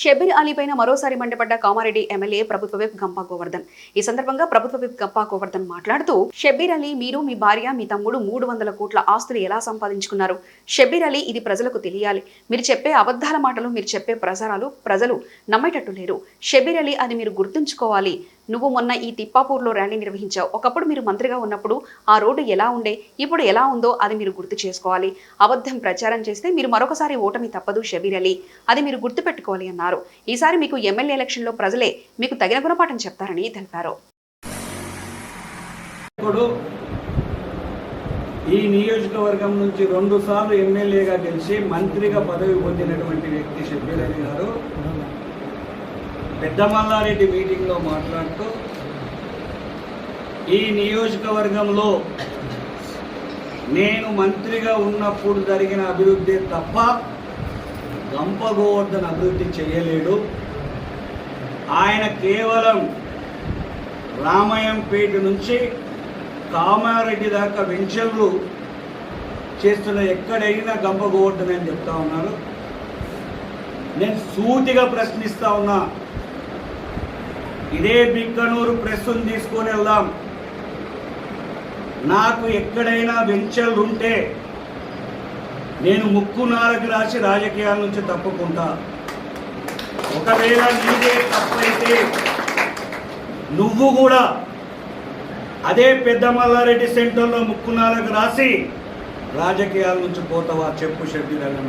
షబీర్ అలీపైన మరోసారి మండిపడ్డ కామారెడ్డి ఎమ్మెల్యే ప్రభుత్వ విప్ గంపా గోవర్ధన్. ఈ సందర్భంగా ప్రభుత్వ విప్ గంపా గోవర్ధన్ మాట్లాడుతూ షబీర్ అలీ మీరు మీ భార్య మీ తమ్ముడు మూడు వందల కోట్ల ఆస్తులు ఎలా సంపాదించుకున్నారు? షబీర్ అలీ ఇది ప్రజలకు తెలియాలి. మీరు చెప్పే అబద్ధాల మాటలు మీరు చెప్పే ప్రసారాలు ప్రజలు నమ్మేటట్టు లేరు. షబీర్ అలీ అది మీరు గుర్తుంచుకోవాలి. నువ్వు మొన్న ఈ తిప్పాపూర్లో ర్యాలీ నిర్వహించావు. ఒకప్పుడు మీరు మంత్రిగా ఉన్నప్పుడు ఆ రోడ్డు ఎలా ఉండే ఇప్పుడు ఎలా ఉందో అది మీరు గుర్తు చేసుకోవాలి. అబద్ధం ప్రచారం చేస్తే మీరు మరొకసారి ఓటమి తప్పదు షబీర్ అలీ. అది మీరు గుర్తుపెట్టుకోవాలి అన్నారు. ఈసారి మీకు ఎమ్మెల్యే ఎలక్షన్లో ప్రజలే మీకు తగిన గుణపాఠం చెప్తారని తెలిపారు. ఈ నియోజకవర్గం నుంచి రెండు సార్లు ఎమ్మెల్యేగా గెలిచి మంత్రిగా పదవి పొందినటువంటి వ్యక్తి షబీర్ అలీ గారు. పెద్ద మల్లారెడ్డి మీటింగ్లో మాట్లాడుతూ ఈ నియోజకవర్గంలో నేను మంత్రిగా ఉన్నప్పుడు జరిగిన అభివృద్ధి తప్ప గంప గోవర్ధన్ అభివృద్ధి చేయలేడు. ఆయన కేవలం రామాయంపేట నుంచి కామారెడ్డి దాకా వెంచర్లు చేస్తున్న ఎక్కడైనా గంప గోవర్ధన్ అని చెప్తా ఉన్నారు. నేను సూటిగా ప్రశ్నిస్తా ఉన్నా ఇదే బిక్కనూరు ప్రెస్సును తీసుకొని వెళ్దాం. నాకు ఎక్కడైనా వెంచర్లు ఉంటే నేను ముక్కు నాలుగు రాసి రాజకీయాల నుంచి తప్పుకుంటా. ఒకవేళ నీదే తప్పైతే నువ్వు కూడా అదే పెద్ద మల్లారెడ్డి సెంటర్లో ముక్కు నాలుగు రాసి రాజకీయాల నుంచి పోతావా? చెప్పు షబ్బీర్ అలీ